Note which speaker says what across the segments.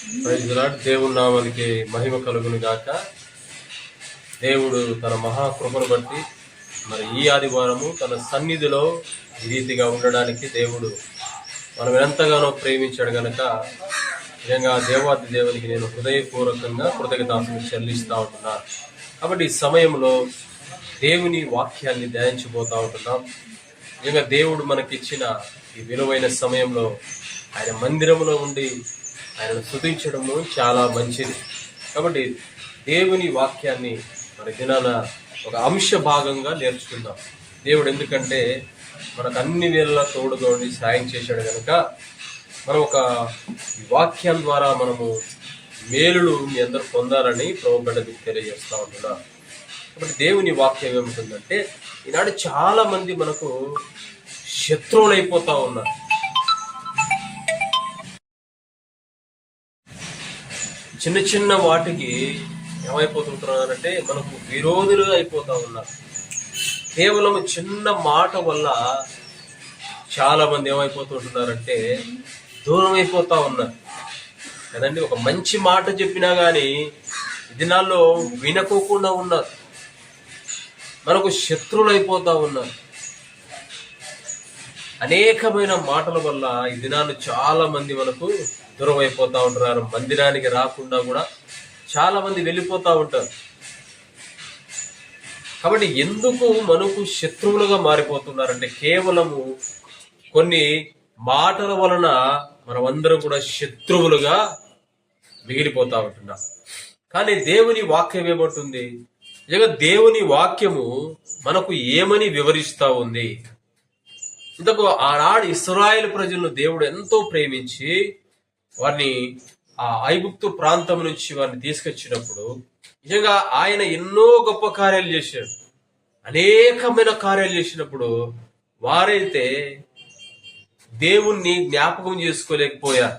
Speaker 1: ప్రైజ్లాడ్ దేవుని నామానికి మహిమ కలుగును గాక. దేవుడు తన మహాకృపను బట్టి మరి ఈ ఆదివారము తన సన్నిధిలో ఈ రీతిగా ఉండడానికి దేవుడు మనం ఎంతగానో ప్రేమించాడు గనక నిజంగా దేవాది దేవునికి నేను హృదయపూర్వకంగా కృతజ్ఞతాసులు చెల్లిస్తూ ఉంటున్నాను. కాబట్టి ఈ సమయంలో దేవుని వాక్యాన్ని ధ్యానించిపోతూ ఉంటున్నాం. నిజంగా దేవుడు మనకిచ్చిన ఈ విలువైన సమయంలో ఆయన మందిరంలో ఉండి ఆయనను స్థుతించడము చాలా మంచిది. కాబట్టి దేవుని వాక్యాన్ని మన దినాన ఒక అంశ భాగంగా నేర్చుకుందాం. దేవుడు ఎందుకంటే మనకు అన్ని వేళలా తోడుగా ఉండి సాయం చేశాడు కనుక మనం ఒక వాక్యం ద్వారా మనము మేలులు మీ పొందాలని ప్రభు తెలియజేస్తూ ఉంటున్నా. కాబట్టి దేవుని వాక్యం ఏముంటుందంటే ఈనాడు చాలామంది మనకు శత్రువులైపోతూ ఉన్నారు. చిన్న చిన్న వాటికి ఏమైపోతుంటున్నారంటే మనకు విరోధులుగా అయిపోతా ఉన్నారు. కేవలం చిన్న మాట వల్ల చాలా మంది ఏమైపోతుంటున్నారంటే దూరం అయిపోతా ఉన్నారు. కదండి? ఒక మంచి మాట చెప్పినా కానీ దినాల్లో వినకోకుండా ఉన్నారు. మనకు శత్రువులు అయిపోతా ఉన్నారు. అనేకమైన మాటల వల్ల ఈ దినాన్ని చాలా మంది మనకు దూరం ఉంటున్నారు. మందిరానికి రాకుండా కూడా చాలా మంది వెళ్ళిపోతా ఉంటారు. కాబట్టి ఎందుకు మనకు శత్రువులుగా మారిపోతున్నారంటే కేవలము కొన్ని మాటల వలన మనమందరం కూడా శత్రువులుగా మిగిలిపోతా ఉంటున్నాం. కానీ దేవుని వాక్యం ఏమంటుంది? నిజంగా దేవుని వాక్యము మనకు ఏమని వివరిస్తా ఉంది? ఇంతకు ఆనాడు ఇస్రాయేల్ ప్రజలను దేవుడు ఎంతో ప్రేమించి వారిని ఆ ఐగుప్తు ప్రాంతం నుంచి వారిని తీసుకొచ్చినప్పుడు నిజంగా ఆయన ఎన్నో గొప్ప కార్యాలు చేశాడు. అనేకమైన కార్యాలు చేసినప్పుడు వారైతే దేవుణ్ణి జ్ఞాపకం చేసుకోలేకపోయారు.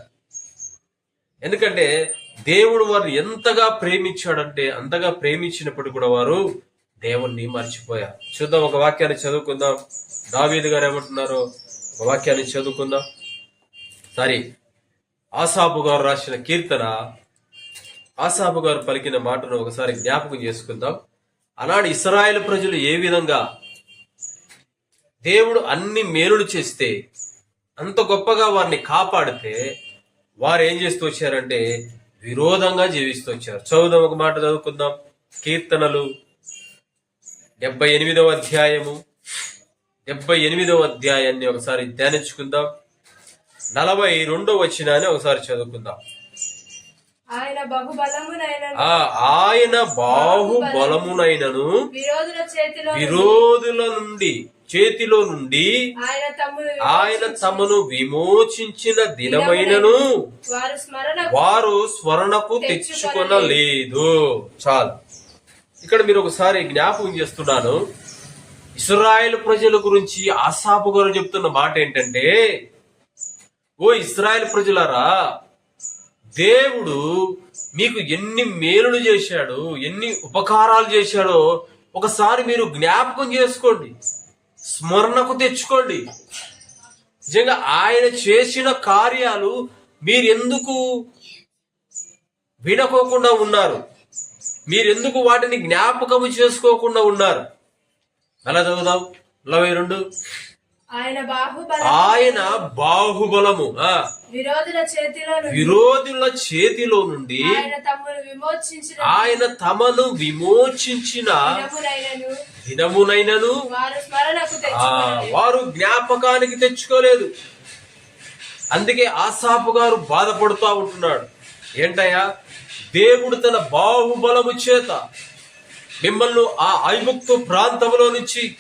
Speaker 1: ఎందుకంటే దేవుడు వారిని ఎంతగా ప్రేమించాడంటే అంతగా ప్రేమించినప్పుడు కూడా వారు దేవుణ్ణి మర్చిపోయారు చూద్దాం ఒక వాక్యాన్ని చదువుకుందాం. దావీదు గారు ఏమంటున్నారు ఒక వాక్యాన్ని చదువుకుందాం. సరే ఆసాపు గారు రాసిన కీర్తన ఆసాపు గారు పలికిన మాటను ఒకసారి జ్ఞాపకం చేసుకుందాం. ఆనాడు ఇస్రాయేల్ ప్రజలు ఏ విధంగా దేవుడు అన్ని మేలులు చేస్తే అంత గొప్పగా వారిని కాపాడితే వారు ఏం చేస్తూ వచ్చారంటే విరోధంగా జీవిస్తూ వచ్చారు. చదువుదాం ఒక మాట చదువుకుందాం. కీర్తనలు డెబ్బై ఎనిమిదవ అధ్యాయము. డెబ్బై ఎనిమిదవ అధ్యాయాన్ని ఒకసారి ధ్యానించుకుందాం. నలభై రెండో వచ్చినాన్ని ఒకసారి చదువుకుందాం.
Speaker 2: ఆయన బహుబలమునైన
Speaker 1: ఆ ఆయన బాహుబలమునైనను
Speaker 2: విరోధుల
Speaker 1: నుండి చేతిలో నుండి
Speaker 2: ఆయన
Speaker 1: తమను విమోచించిన దినమైనను
Speaker 2: వారు స్మరణ
Speaker 1: వారు స్మరణకు తెచ్చుకొనలేదు. చాలు. ఇక్కడ మీరు ఒకసారి జ్ఞాపకం చేస్తున్నాను. ఇస్రాయేల్ ప్రజల గురించి ఆసాపు గారు చెప్తున్న మాట ఏంటంటే ఓ ఇస్రాయేల్ ప్రజలారా దేవుడు మీకు ఎన్ని మేలులు చేశాడు ఎన్ని ఉపకారాలు చేశాడో ఒకసారి మీరు జ్ఞాపకం చేసుకోండి. స్మరణకు తెచ్చుకోండి. నిజంగా ఆయన చేసిన కార్యాలు మీరెందుకు వినకోకుండా ఉన్నారు? మీరెందుకు వాటిని జ్ఞాపకము చేసుకోకుండా ఉన్నారు? అలా చదువుదాం నలభై రెండు.
Speaker 2: ఆయన బాహుబల
Speaker 1: ఆయన బాహుబలము.
Speaker 2: విరోధుల చేతిలో
Speaker 1: విరోధుల చేతిలో నుండి
Speaker 2: ఆయన
Speaker 1: తమను విమోచించిన
Speaker 2: దినమునైనను. వారు
Speaker 1: జ్ఞాపకానికి తెచ్చుకోలేదు. అందుకే ఆసాపు గారు బాధపడుతూ ఉంటున్నాడు. ఏంటయ్యా? దేవుడు తన బాహుబలము చేత మిమ్మల్ని ఆ ఐముక్తు ప్రాంతంలో నుంచి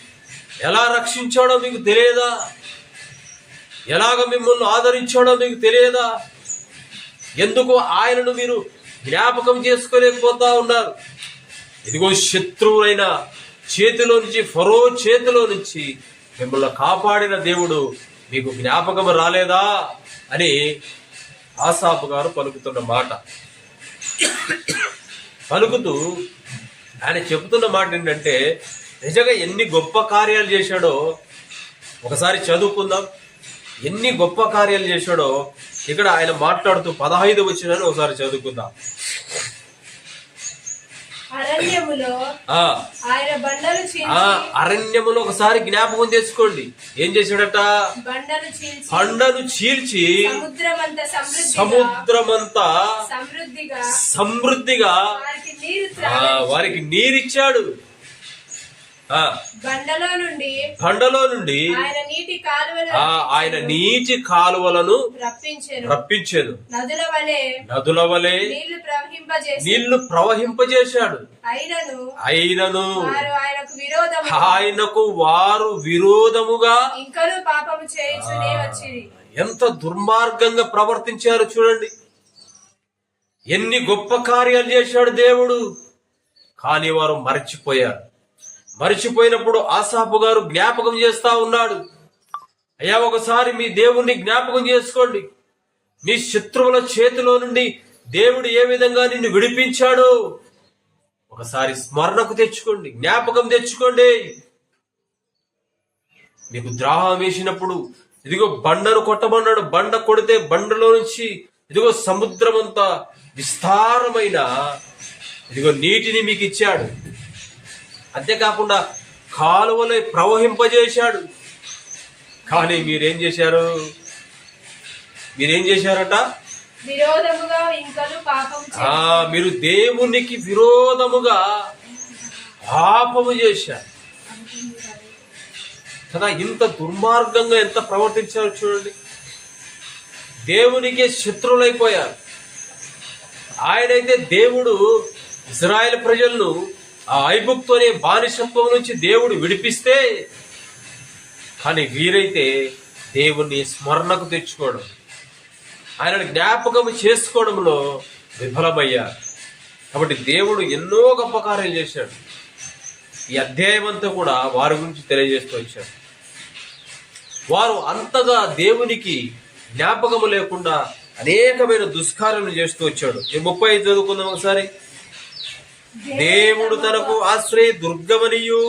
Speaker 1: ఎలా రక్షించాడో మీకు తెలియదా? ఎలాగ మిమ్మల్ని ఆదరించాడో మీకు తెలియదా? ఎందుకు ఆయనను మీరు జ్ఞాపకం చేసుకోలేకపోతా ఉన్నారు? ఇదిగో శత్రువులైన చేతిలో నుంచి ఫరో చేతిలో నుంచి మిమ్మల్ని కాపాడిన దేవుడు మీకు జ్ఞాపకం రాలేదా? అని ఆసాపు గారు పలుకుతున్న మాట. పలుకుతూ ఆయన చెబుతున్న మాట ఏంటంటే నిజంగా ఎన్ని గొప్ప కార్యాలు చేశాడో ఒకసారి చదువుకుందాం. ఎన్ని గొప్ప కార్యాలు చేశాడో ఇక్కడ ఆయన మాట్లాడుతూ పదహైదు వచ్చినని ఒకసారి చదువుకుందాం.
Speaker 2: అరణ్యములో ఆయన బండలు
Speaker 1: ఒకసారి జ్ఞాపకం తెచ్చుకోండి ఏం చేశాడట?
Speaker 2: బండలు చీల్చి
Speaker 1: పండను చీల్చి
Speaker 2: సముద్రమంత సమృద్ధిగా సమృద్ధిగా వారికి
Speaker 1: నీరిచ్చాడు.
Speaker 2: బండలో నుండి
Speaker 1: పండలో నుండి
Speaker 2: ఆయన నీటి
Speaker 1: కాలువలను
Speaker 2: రప్పించెను.
Speaker 1: రప్పించాను.
Speaker 2: నదుల వలె
Speaker 1: నదుల వలె
Speaker 2: నీళ్ళు ప్రవహింపజేసి
Speaker 1: నీళ్ళు ప్రవహింపజేశాడు.
Speaker 2: అయినను ఆయనకు
Speaker 1: వారు విరోధముగా
Speaker 2: ఇంకను పాపము చేయించునే
Speaker 1: ఎంత దుర్మార్గంగా ప్రవర్తించారు చూడండి. ఎన్ని గొప్ప కార్యాలు చేశాడు దేవుడు. కానీ వారు మర్చిపోయారు. మరిచిపోయినప్పుడు ఆసాపు గారు జ్ఞాపకం చేస్తా ఉన్నాడు. అయ్యా ఒకసారి మీ దేవుణ్ణి జ్ఞాపకం చేసుకోండి. మీ శత్రువుల చేతిలో నుండి దేవుడు ఏ విధంగా నిన్ను విడిపించాడు ఒకసారి స్మరణకు తెచ్చుకోండి జ్ఞాపకం తెచ్చుకోండి. మీకు ద్రాహం వేసినప్పుడు ఇదిగో బండను కొట్టమన్నాడు. బండ కొడితే బండలో నుంచి ఇదిగో సముద్రం అంతా విస్తారమైన ఇదిగో నీటిని మీకు ఇచ్చాడు. అంతేకాకుండా కాలువలో ప్రవహింపజేశాడు. కానీ మీరేం చేశారు? మీరేం చేశారట? మీరు దేవునికి విరోధముగా పాపము చేశారు. కదా ఇంత దుర్మార్గంగా ఎంత ప్రవర్తించారు చూడండి. దేవునికే శత్రువులైపోయారు. ఆయనైతే దేవుడు ఇజ్రాయెల్ ప్రజలను ఆ ఐగుప్తు అనే బానిసత్వం నుంచి దేవుడు విడిపిస్తే కానీ వీరైతే దేవుణ్ణి స్మరణకు తెచ్చుకోవడం ఆయన జ్ఞాపకం చేసుకోవడంలో విఫలమయ్యారు. కాబట్టి దేవుడు ఎన్నో గొప్ప కార్యాలు చేశాడు. ఈ అధ్యాయం అంతా కూడా వారి గురించి తెలియజేస్తూ వచ్చాడు. వారు అంతగా దేవునికి జ్ఞాపకము లేకుండా అనేకమైన దుష్కార్యాలు చేస్తూ వచ్చాడు. ఈ ముప్పై చదువుకుందాం ఒకసారి. దేవుడు తనకు ఆశ్రయ దుర్గమనియు.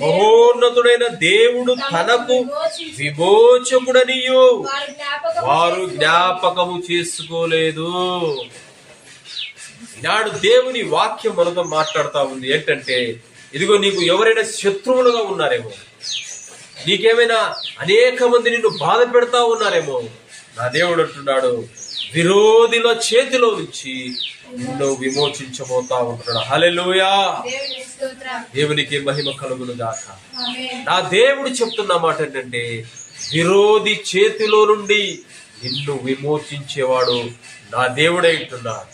Speaker 2: మహోన్నతుడైన దేవుడు
Speaker 1: తనకు విమోచకుడనియు.
Speaker 2: వారు
Speaker 1: జ్ఞాపకము చేసుకోలేదు. ఈనాడు దేవుని వాక్యం మనతో మాట్లాడుతా ఉంది. ఏంటంటే ఇదిగో నీకు ఎవరైనా శత్రువులుగా ఉన్నారేమో నీకేమైనా అనేక మంది నిన్ను బాధ పెడతా ఉన్నారేమో నా దేవుడు అంటున్నాడు విరోధిల చేతిలో నుంచి నిన్ను విమోచించబోతా ఉంటున్నాడు
Speaker 2: స్తోత్రం
Speaker 1: దేవునికి మహిమ కలుగును గాక.
Speaker 2: ఆమేన్.
Speaker 1: నా దేవుడు చెప్తున్న మాట ఏంటంటే విరోధి చేతిలో నుండి నిన్ను విమోచించేవాడు నా దేవుడై ఉంటున్నాడు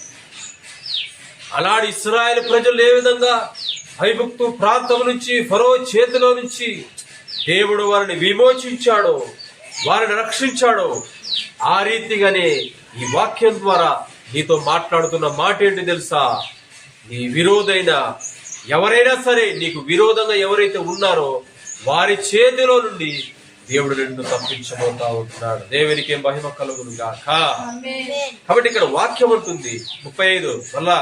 Speaker 1: అలాంటి ఇస్రాయేల్ ప్రజలు ఏ విధంగా ఐగుప్తు ప్రాంతం నుంచి ఫరో చేతిలో నుంచి దేవుడు వారిని విమోచించాడో వారిని రక్షించాడో ఆ రీతిగానే ఈ వాక్యం ద్వారా నీతో మాట్లాడుతున్న మాట ఏంటి తెలుసా? నీ విరోధైన ఎవరైనా సరే నీకు విరోధంగా ఎవరైతే ఉన్నారో వారి చేతిలో నుండి దేవుడు నిన్ను తప్పించబోతా ఉంటున్నాడు. దేవునికి మహిమ కలుగును గాక. కాబట్టి ఇక్కడ వాక్యం ఉంటుంది ముప్పై ఐదు మళ్ళా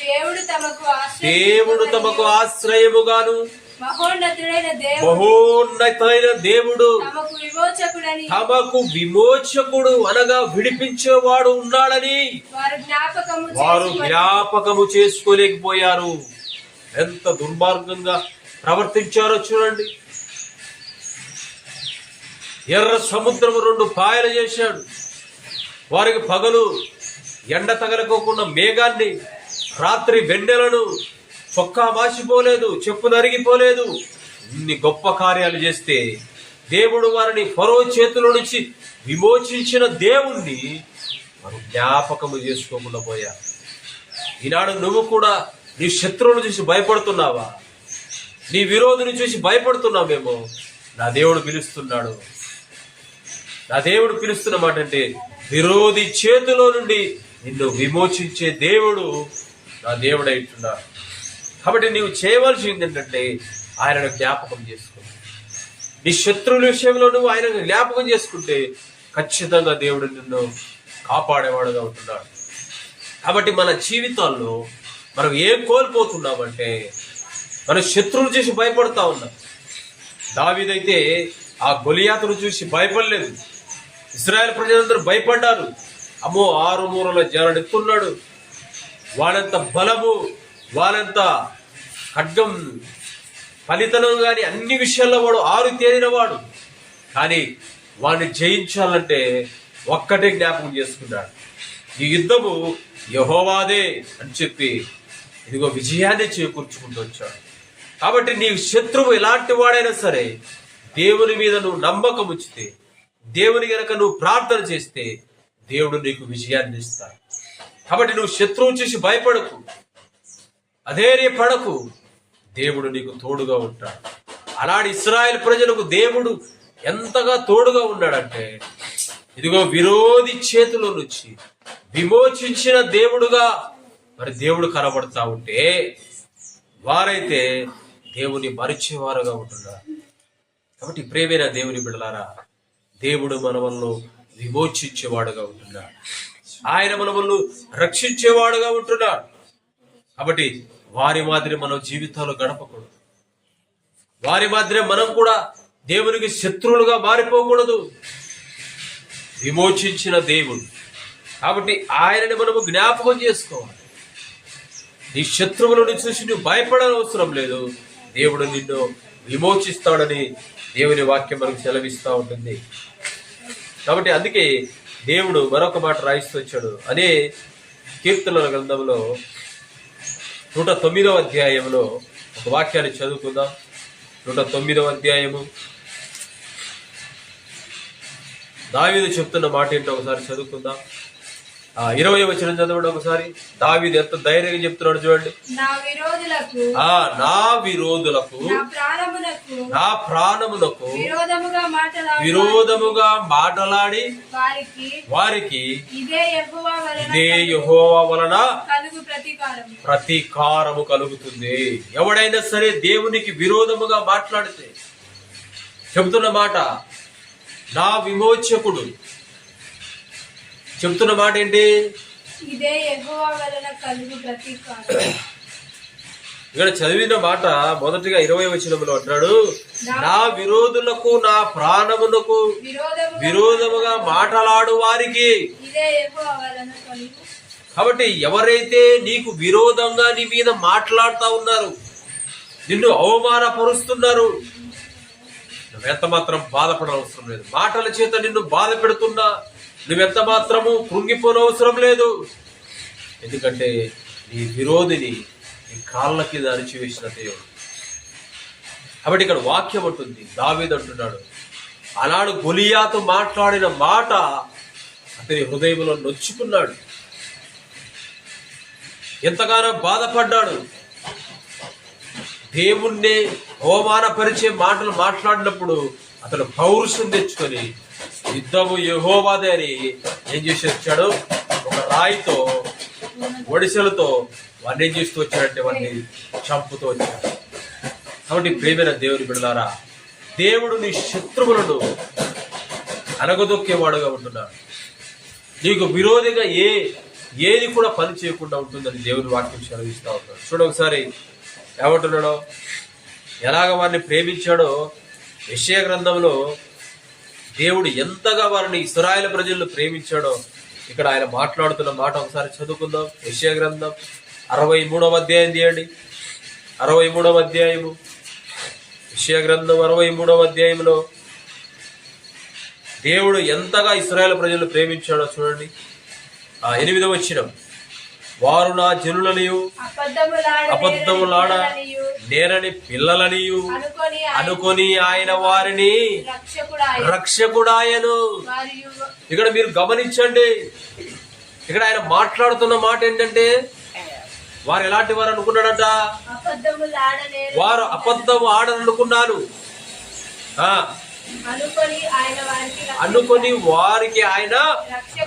Speaker 2: దేవుడు తమకు ఆశ్రయం
Speaker 1: దేవుడు తమకు ఆశ్రయముగాను
Speaker 2: మహోన్నతుడైన దేవుడు. తమకు
Speaker 1: విమోచకుడు అనగా విడిపించేవాడు ఉన్నాడని.
Speaker 2: వారు జ్ఞాపకము
Speaker 1: చేసుకోలేకపోయారు. ఎంత దుర్మార్గంగా ప్రవర్తించారో చూడండి. ఎర్ర సముద్రము రెండు పాయలు చేశాడు. వారికి పగలు ఎండ తగలకోకుండా మేఘాన్ని రాత్రి వెన్నెలను చొక్కా మాసిపోలేదు చెప్పు నరిగిపోలేదు. ఇన్ని గొప్ప కార్యాలు చేస్తే దేవుడు వారిని ఫరో చేతుల నుంచి విమోచించిన దేవుణ్ణి వారు జ్ఞాపకము చేసుకోకుండా పోయా ఈనాడు నువ్వు కూడా నీ శత్రువును చూసి భయపడుతున్నావా? నీ విరోధిని చూసి భయపడుతున్నామేమో నా దేవుడు పిలుస్తున్నాడు. నా దేవుడు పిలుస్తున్న మాట అంటే విరోధి చేతిలో నుండి నిన్ను విమోచించే దేవుడు నా దేవుడు కాబట్టి నీవు చేయవలసింది ఏంటంటే ఆయనను జ్ఞాపకం చేసుకో. నీ శత్రువుల విషయంలో నువ్వు ఆయన జ్ఞాపకం చేసుకుంటే ఖచ్చితంగా దేవుడు నిన్ను కాపాడేవాడుగా ఉంటున్నాడు. కాబట్టి మన జీవితాల్లో మనం ఏం కోల్పోతున్నామంటే మనం శత్రువులు చూసి భయపడతా ఉన్నాం. దావిదైతే ఆ గొలియాతను చూసి భయపడలేదు. ఇస్రాయల్ ప్రజలందరూ భయపడ్డారు. అమ్మో ఆరు మూరల జనడెత్తున్నాడు వాడంత బలము వాళ్ళంత ఖడ్గం ఫలితనం కానీ అన్ని విషయాల్లో వాడు ఆరు తేలినవాడు కానీ వాడిని జయించాలంటే ఒక్కటే జ్ఞాపకం చేసుకున్నాడు ఈ యుద్ధము యహోవాదే అని చెప్పి ఇదిగో విజయాన్ని చేకూర్చుకుంటూ వచ్చాడు. కాబట్టి నీ శత్రువు ఎలాంటి వాడైనా సరే దేవుని మీద నువ్వు నమ్మకం ఉంచితే దేవుని గనక నువ్వు ప్రార్థన చేస్తే దేవుడు నీకు విజయాన్ని ఇస్తాడు. కాబట్టి నువ్వు శత్రువు చూసి భయపడకు. అధైర్యపడకు. దేవుడు నీకు తోడుగా ఉంటాడు. అలాంటి ఇస్రాయల్ ప్రజలకు దేవుడు ఎంతగా తోడుగా ఉన్నాడంటే ఇదిగో విరోధి చేతిలో నుంచి విమోచించిన దేవుడుగా మరి దేవుడు కనబడతా ఉంటే వారైతే దేవుని మరిచేవారుగా ఉంటున్నారు. కాబట్టి ప్రేమైన దేవుని బిడలారా దేవుడు మనవలను విమోచించేవాడుగా ఉంటున్నాడు. ఆయన మనవలను రక్షించేవాడుగా ఉంటున్నాడు. కాబట్టి వారి మాదిరి మనం జీవితాలు గడపకూడదు. వారి మాదిరి మనం కూడా దేవునికి శత్రువులుగా మారిపోకూడదు. విమోచించిన దేవుడు. కాబట్టి ఆయనని మనము జ్ఞాపకం చేసుకోవాలి. నీ శత్రువులను చూసి నువ్వు భయపడనవసరం లేదు. దేవుడు నిన్ను విమోచిస్తాడని దేవుని వాక్యం మనకు సెలవిస్తూ ఉంటుంది. కాబట్టి అందుకే దేవుడు మరొక మాట రాయిస్తూ వచ్చాడు. అదే కీర్తనల గ్రంథంలో నూట తొమ్మిదవ అధ్యాయంలో ఒక వాక్యాన్ని చదువుకుందాం. నూట తొమ్మిదవ అధ్యాయము. దావీదు చెప్తున్న మాట ఏంటో ఒకసారి చదువుకుందాం. ఆ ఇరవై వచ్చిన చదవండి ఒకసారి. దావీదు ఎంత ధైర్యంగా చెప్తున్నాడు చూడండి. ఆ నా విరోధులకు
Speaker 2: నా
Speaker 1: ప్రాణములకు
Speaker 2: విరోధముగా మాట్లాడు
Speaker 1: విరోధముగా మాటలాడి
Speaker 2: వారికి
Speaker 1: వారికి
Speaker 2: ఇదే యెహోవా వలన
Speaker 1: ప్రతీకారము. కలుగుతుంది. ఎవడైనా సరే దేవునికి విరోధముగా మాట్లాడితే చెబుతున్న మాట నా విమోచకుడు. చెబుతున్న మాట ఏంటి?
Speaker 2: ఇదే యెహోవా వలన కలుగు ప్రతీకారం.
Speaker 1: ఇక్కడ చదివిన మాట మొదటిగా ఇరవై వచనంలో అంటాడు నా విరోధులకు నా ప్రాణమునకు
Speaker 2: విరోధముగా
Speaker 1: విరోధముగా మాటలాడు. వారికి. కాబట్టి ఎవరైతే నీకు విరోధంగా నీ మీద మాట్లాడుతూ ఉన్నారు నిన్ను అవమానపరుస్తున్నారు నువ్వెంత మాత్రం బాధపడవసరం లేదు. మాటల చేత నిన్ను బాధ పెడుతున్నా నువ్వెంత మాత్రము కృంగిపోనవసరం లేదు. ఎందుకంటే నీ విరోధిని నీ కాళ్ళ కింద అణిచివేసిన దేవుడు. కాబట్టి ఇక్కడ వాక్యం ఉంటుంది దావేది అంటున్నాడు ఆనాడు గొలియాతో మాట్లాడిన మాట అతని హృదయంలో నొచ్చుకున్నాడు. ఎంతగానో బాధపడ్డాడు. దేవుణ్ణి అవమానపరిచే మాటలు మాట్లాడినప్పుడు అతడు పౌరుషం తెచ్చుకొని యుద్ధము యహోవాదే అని ఏం చేసి వచ్చాడు? ఒక రాయితో ఒడిసెలతో వాడిని ఏం చేస్తూ వచ్చాడంటే వాడిని చంపుతూ వచ్చాడు. కాబట్టి ప్రేమైన దేవుని బిడలారా దేవుడు నీ శత్రువులను అనగదొక్కేవాడుగా ఉంటున్నాడు. నీకు విరోధిగా ఏ ఏది కూడా పని చేయకుండా ఉంటుందని దేవుని వాక్యం సెలవిస్తా ఉంటాడు చూడ ఒకసారి ఏమంటున్నాడో? ఎలాగ వారిని ప్రేమించాడో? విషయ గ్రంథంలో దేవుడు ఎంతగా వారిని ఇస్రాయల ప్రజలను ప్రేమించాడో ఇక్కడ ఆయన మాట్లాడుతున్న మాట ఒకసారి చదువుకుందాం. విషయ గ్రంథం అరవై మూడవ అధ్యాయం తీయండి. అరవై మూడవ అధ్యాయము. విషయ గ్రంథం అరవై మూడవ అధ్యాయంలో దేవుడు ఎంతగా ఇస్రాయేల్ ప్రజలు ప్రేమించాడో చూడండి. ఎనిమిదవ వచ్చిన వారు నా జనులనియు
Speaker 2: అబద్ధములాడ
Speaker 1: నేరని పిల్లలనియు
Speaker 2: అనుకొని
Speaker 1: ఆయన వారిని రక్షకుడాయను. ఇక్కడ మీరు గమనించండి ఇక్కడ ఆయన మాట్లాడుతున్న మాట ఏంటంటే వారు ఎలాంటి వారు అనుకున్నాడంట? వారు అబద్ధం ఆడనుకున్నాను ఆ
Speaker 2: అనుకొని వారికి రక్ష-
Speaker 1: అనుకొని వారికి ఆయన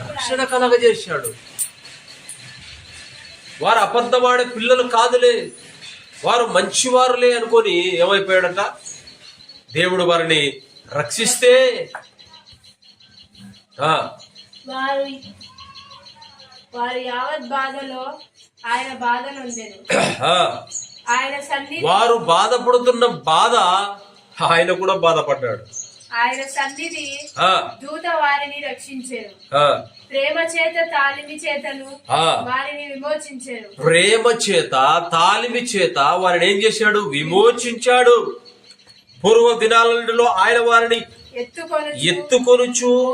Speaker 1: రక్షణ కలగజేశాడు వారు అబద్ధమాడే పిల్లలు కాదులే. వారు మంచివారులే అనుకొని ఏమైపోయాడంట? దేవుడు వారిని రక్షిస్తే ఆ.
Speaker 2: వారు వారు యావత్ బాధలో ఆయన బాధ నొందెను
Speaker 1: ఆ,
Speaker 2: ఆయన సన్నిధి
Speaker 1: వారు బాధపడుతున్న బాధ ఆయన కూడా బాధపడ్డాడు.
Speaker 2: ఆయన సన్నిధి
Speaker 1: ఆ,
Speaker 2: దూత వారిని రక్షించారు. ప్రేమ చేత తాలిమి చేతను. వారిని విమోచించారు.
Speaker 1: ప్రేమ చేత తాలిమి చేత వారిని ఏం చేశాడు? విమోచించాడు. పూర్వ దినాలలో ఆయన వారిని
Speaker 2: ఎత్తుకొని
Speaker 1: ఎత్తుకొనుచు.